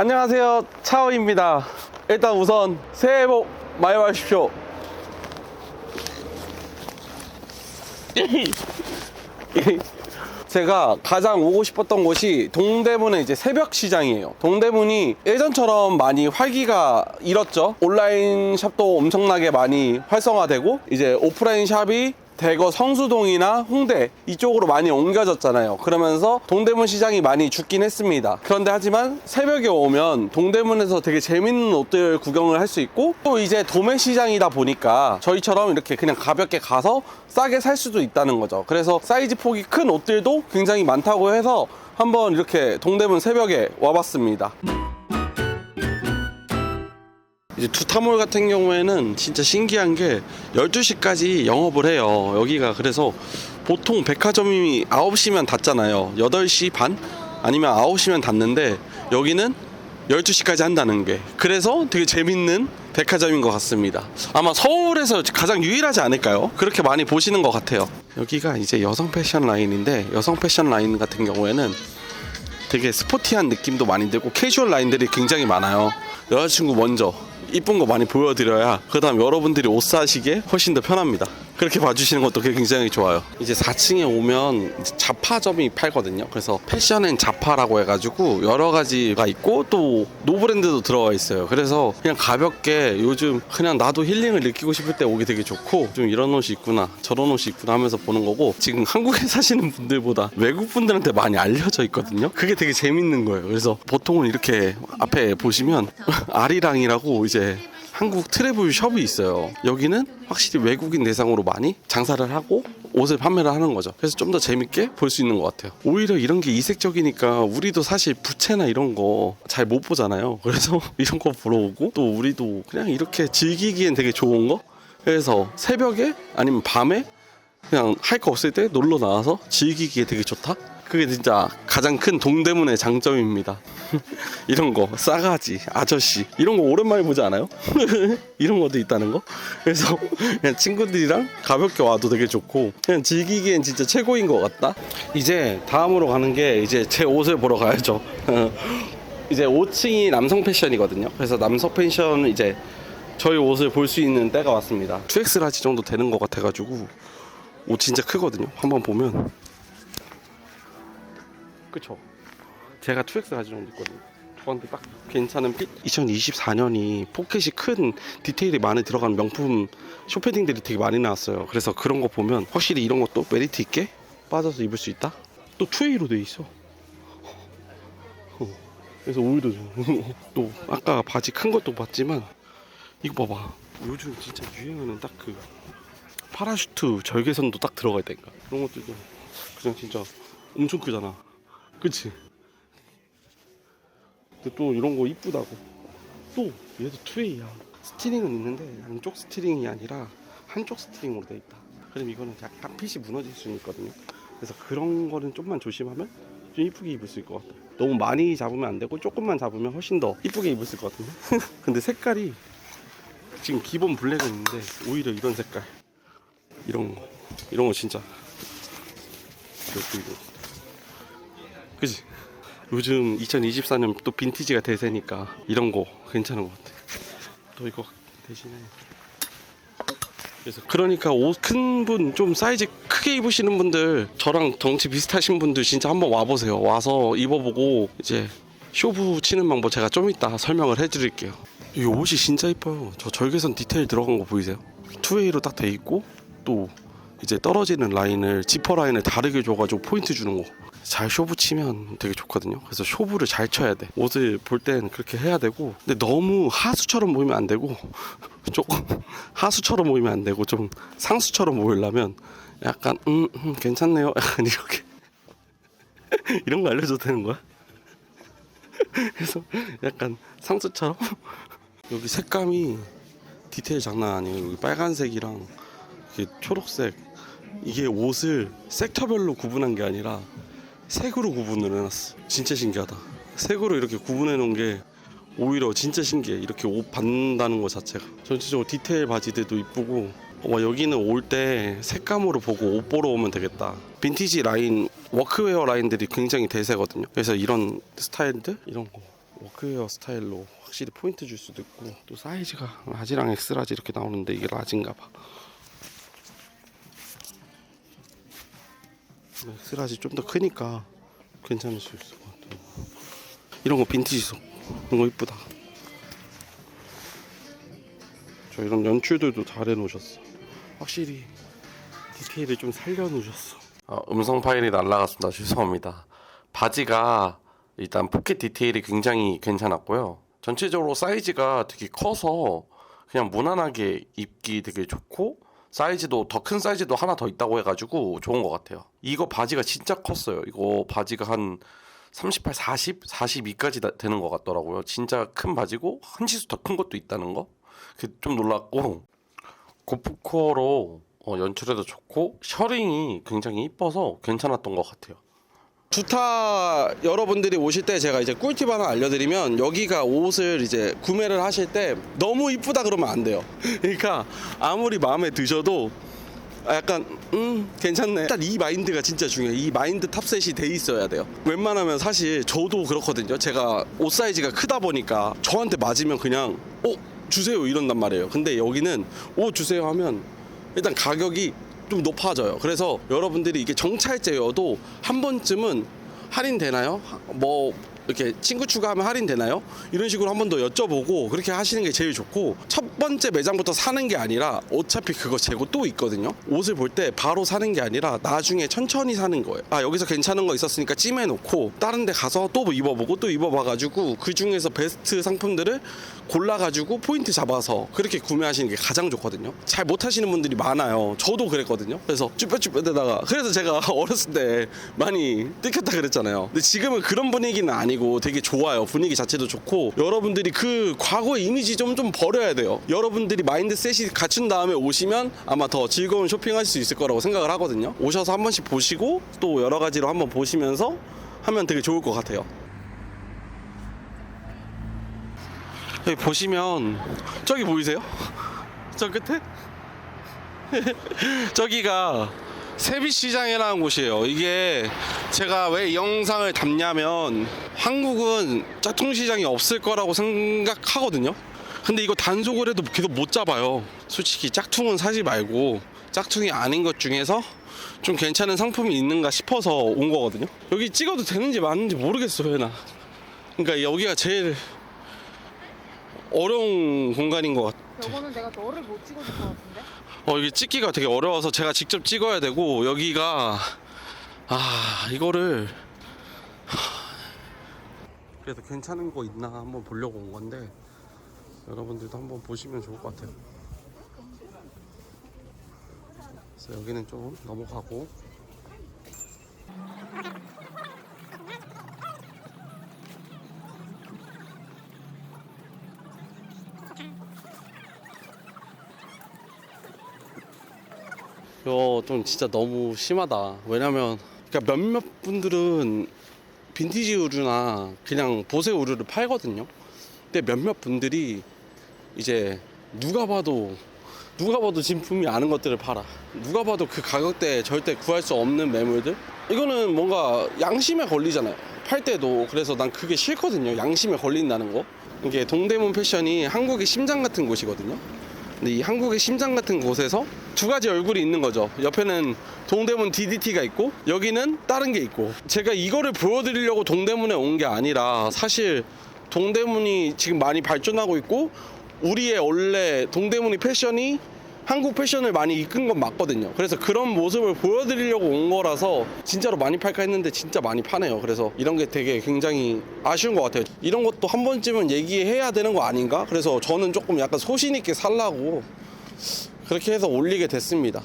안녕하세요. 차오입니다. 일단 우선 새해 복 많이 받으십시오. 제가 가장 오고 싶었던 곳이 동대문의 이제 새벽 시장이에요. 동대문이 예전처럼 많이 활기가 잃었죠. 온라인 샵도 엄청나게 많이 활성화되고 이제 오프라인 샵이 대거 성수동이나 홍대 이쪽으로 많이 옮겨졌잖아요. 그러면서 동대문 시장이 많이 죽긴 했습니다. 그런데 하지만 새벽에 오면 동대문에서 되게 재밌는 옷들 구경을 할 수 있고 또 이제 도매 시장이다 보니까 저희처럼 이렇게 그냥 가볍게 가서 싸게 살 수도 있다는 거죠. 그래서 사이즈 폭이 큰 옷들도 굉장히 많다고 해서 한번 이렇게 동대문 새벽에 와봤습니다. 이제 두타몰 같은 경우에는 진짜 신기한 게 12시까지 영업을 해요. 여기가 그래서 보통 백화점이 9시면 닫잖아요. 8시 반? 아니면 9시면 닫는데 여기는 12시까지 한다는 게 그래서 되게 재밌는 백화점인 것 같습니다. 아마 서울에서 가장 유일하지 않을까요? 그렇게 많이 보시는 것 같아요. 여기가 이제 여성 패션 라인인데 여성 패션 라인 같은 경우에는 되게 스포티한 느낌도 많이 들고 캐주얼 라인들이 굉장히 많아요. 여자친구 먼저 이쁜 거 많이 보여드려야 그 다음 여러분들이 옷 사시기에 훨씬 더 편합니다. 그렇게 봐주시는 것도 굉장히 좋아요. 이제 4층에 오면 자파점이 팔거든요. 그래서 패션앤 자파라고 해가지고 여러 가지가 있고 또 노브랜드도 들어가 있어요. 그래서 그냥 가볍게 요즘 그냥 나도 힐링을 느끼고 싶을 때 오기 되게 좋고 좀 이런 옷이 있구나 저런 옷이 있구나 하면서 보는 거고 지금 한국에 사시는 분들보다 외국 분들한테 많이 알려져 있거든요. 그게 되게 재밌는 거예요. 그래서 보통은 이렇게 앞에 보시면 아리랑이라고 이제 한국 트래블 숍이 있어요. 여기는 확실히 외국인 대상으로 많이 장사를 하고 옷을 판매를 하는 거죠. 그래서 좀 더 재밌게 볼 수 있는 것 같아요. 오히려 이런 게 이색적이니까 우리도 사실 부채나 이런 거 잘 못 보잖아요. 그래서 이런 거 보러 오고 또 우리도 그냥 이렇게 즐기기엔 되게 좋은 거. 그래서 새벽에 아니면 밤에 그냥 할 거 없을 때 놀러 나와서 즐기기에 되게 좋다. 그게 진짜 가장 큰 동대문의 장점입니다. 이런 거 싸가지 아저씨 이런 거 오랜만에 보지 않아요? 이런 것도 있다는 거. 그래서 그냥 친구들이랑 가볍게 와도 되게 좋고 그냥 즐기기엔 진짜 최고인 것 같다. 이제 다음으로 가는 게 이제 제 옷을 보러 가야죠. 이제 5층이 남성 패션이거든요. 그래서 남성 패션은 이제 저희 옷을 볼 수 있는 때가 왔습니다. 2X 라지 정도 되는 것 같아가지고 옷 진짜 크거든요. 한번 보면 그쵸? 제가 2X 라지 정도 있거든요. 저한테 딱 괜찮은 핏. 2024년이 포켓이 큰 디테일이 많이 들어가는 명품 쇼패딩들이 되게 많이 나왔어요. 그래서 그런 거 보면 확실히 이런 것도 메리트 있게 빠져서 입을 수 있다. 또 2A로 돼 있어. 어, 그래서 오히려 좋아. 또 아까 바지 큰 것도 봤지만 이거 봐봐. 요즘 진짜 유행하는 딱 그 파라슈트 절개선도 딱 들어가 있다니까. 이런 것들도 그냥 진짜 엄청 크잖아. 그치? 근데 또 이런 거 이쁘다고. 또 얘도 2A야. 스티링은 있는데 양쪽 스티링이 아니라 한쪽 스티링으로 돼 있다. 그럼 이거는 약간 핏이 무너질 수 있거든요. 그래서 그런 거는 좀만 조심하면 좀 이쁘게 입을 수 있을 것 같아요. 너무 많이 잡으면 안 되고 조금만 잡으면 훨씬 더 이쁘게 입을 수 같은데. 근데 색깔이 지금 기본 블랙은 있는데 오히려 이런 색깔, 이런 거, 이런 거 진짜 이거 이거. 그지? 요즘 2024년 또 빈티지가 대세니까 이런 거 괜찮은 것 같아. 또 이거 대신에 그래서 그러니까 옷 큰 분 좀 사이즈 크게 입으시는 분들 저랑 덩치 비슷하신 분들 진짜 한번 와보세요. 와서 입어보고 이제 쇼부 치는 방법 제가 좀 이따 설명을 해드릴게요. 이 옷이 진짜 이뻐요. 저 절개선 디테일 들어간 거 보이세요? 2A로 딱 돼 있고 또 이제 떨어지는 라인을 지퍼 라인을 다르게 줘가지고 포인트 주는 거. 잘 쇼부 치면 되게 좋거든요. 그래서 쇼부를 잘 쳐야 돼. 옷을 볼 땐 그렇게 해야 되고, 근데 너무 하수처럼 보이면 안 되고, 조금 하수처럼 보이면 안 되고, 좀 상수처럼 보이려면 약간 음, 음 괜찮네요. 약간 이렇게 이런 거 알려줘도 되는 거야? 그래서 약간 상수처럼 여기 색감이 디테일 장난 아니에요. 여기 빨간색이랑 초록색 이게 옷을 섹터별로 구분한 게 아니라 색으로 구분을 해놨어. 진짜 신기하다. 색으로 이렇게 구분해 놓은 게 오히려 진짜 신기해. 이렇게 옷 받는다는 것 자체가. 전체적으로 디테일 바지들도 이쁘고. 와 여기는 올 때 색감으로 보고 옷 보러 오면 되겠다. 빈티지 라인, 워크웨어 라인들이 굉장히 대세거든요. 그래서 이런 스타일들 이런 거 워크웨어 스타일로 확실히 포인트 줄 수도 있고 또 사이즈가 라지랑 엑스라지 이렇게 나오는데 이게 라지인가 봐 엑스라지 좀 더 크니까 괜찮을 수 있을 것 같아요. 이런 거 빈티지석 이런 거 이쁘다. 저 이런 연출들도 잘 해놓으셨어. 확실히 디테일을 좀 살려놓으셨어. 아, 음성 파일이 날라갔습니다. 죄송합니다. 바지가 일단 포켓 디테일이 굉장히 괜찮았고요. 전체적으로 사이즈가 되게 커서 그냥 무난하게 입기 되게 좋고 사이즈도 더 큰 사이즈도 하나 더 있다고 해가지고 좋은 것 같아요. 이거 바지가 진짜 컸어요. 이거 바지가 한 38, 40, 42까지 되는 것 같더라고요. 진짜 큰 바지고 한 치수 더 큰 것도 있다는 거? 그게 좀 놀랐고. 고프코어로 어, 연출해도 좋고 셔링이 굉장히 이뻐서 괜찮았던 것 같아요. 주타 여러분들이 오실 때 제가 이제 꿀팁 하나 알려드리면 여기가 옷을 이제 구매를 하실 때 너무 이쁘다 그러면 안 돼요. 그러니까 아무리 마음에 드셔도 약간 음 괜찮네. 일단 이 마인드가 진짜 중요해요 이 마인드 탑셋이 돼 있어야 돼요. 웬만하면 사실 저도 그렇거든요. 제가 옷 사이즈가 크다 보니까 저한테 맞으면 그냥 어 주세요 이런단 말이에요. 근데 여기는 옷 주세요 하면 일단 가격이 좀 높아져요 그래서 여러분들이 이게 정찰제여도 한 번쯤은 할인되나요? 뭐 이렇게 친구 추가하면 할인 되나요? 이런 식으로 한 번 더 여쭤보고 그렇게 하시는 게 제일 좋고 첫 번째 매장부터 사는 게 아니라 어차피 그거 재고 또 있거든요. 옷을 볼 때 바로 사는 게 아니라 나중에 천천히 사는 거예요. 아 여기서 괜찮은 거 있었으니까 찜해놓고 다른 데 가서 또 입어보고 또 입어봐가지고 그 중에서 베스트 상품들을 골라가지고 포인트 잡아서 그렇게 구매하시는 게 가장 좋거든요. 잘 못하시는 분들이 많아요. 저도 그랬거든요. 그래서 쭈뼛쭈뼛에다가 그래서 제가 어렸을 때 많이 뜯겼다 그랬잖아요. 근데 지금은 그런 분위기는 아니고 되게 좋아요 분위기 자체도 좋고 여러분들이 그 과거의 이미지 좀 좀 버려야 돼요 여러분들이 마인드셋이 갖춘 다음에 오시면 아마 더 즐거운 쇼핑할 수 있을 거라고 생각을 하거든요 오셔서 한 번씩 보시고 또 여러 가지로 한번 보시면서 하면 되게 좋을 것 같아요 여기 보시면 저기 보이세요? 저 끝에? 저기가 세비시장이라는 곳이에요. 이게 제가 왜 이 영상을 담냐면 한국은 짝퉁 시장이 없을 거라고 생각하거든요. 근데 이거 단속을 해도 계속 못 잡아요. 솔직히 짝퉁은 사지 말고 짝퉁이 아닌 것 중에서 좀 괜찮은 상품이 있는가 싶어서 온 거거든요. 여기 찍어도 되는지 맞는지 모르겠어요, 나. 그러니까 여기가 제일 어려운 공간인 것 같아요. 저거는 내가 너를 못 찍어줄 것 같은데? 어 이게 찍기가 되게 어려워서 제가 직접 찍어야 되고 여기가 아 이거를 하, 그래서 괜찮은 거 있나 한번 보려고 온 건데 여러분들도 한번 보시면 좋을 것 같아요. 그래서 여기는 좀 넘어가고 이거 좀 진짜 너무 심하다. 왜냐면 그러니까 몇몇 분들은 빈티지 의류나 그냥 보세 의류를 팔거든요. 근데 몇몇 분들이 이제 누가 봐도 누가 봐도 진품이 아는 것들을 팔아. 누가 봐도 그 가격대에 절대 구할 수 없는 매물들. 이거는 뭔가 양심에 걸리잖아요. 팔 때도 그래서 난 그게 싫거든요. 양심에 걸린다는 거. 이게 동대문 패션이 한국의 심장 같은 곳이거든요. 근데 이 한국의 심장 같은 곳에서 두 가지 얼굴이 있는 거죠. 옆에는 동대문 DDT가 있고 여기는 다른 게 있고 제가 이거를 보여드리려고 동대문에 온 게 아니라 사실 동대문이 지금 많이 발전하고 있고 우리의 원래 동대문이 패션이 한국 패션을 많이 이끈 건 맞거든요. 그래서 그런 모습을 보여드리려고 온 거라서 진짜로 많이 팔까 했는데 진짜 많이 파네요. 그래서 이런 게 되게 굉장히 아쉬운 것 같아요. 이런 것도 한 번쯤은 얘기해야 되는 거 아닌가? 그래서 저는 조금 약간 소신 있게 살라고 그렇게 해서 올리게 됐습니다.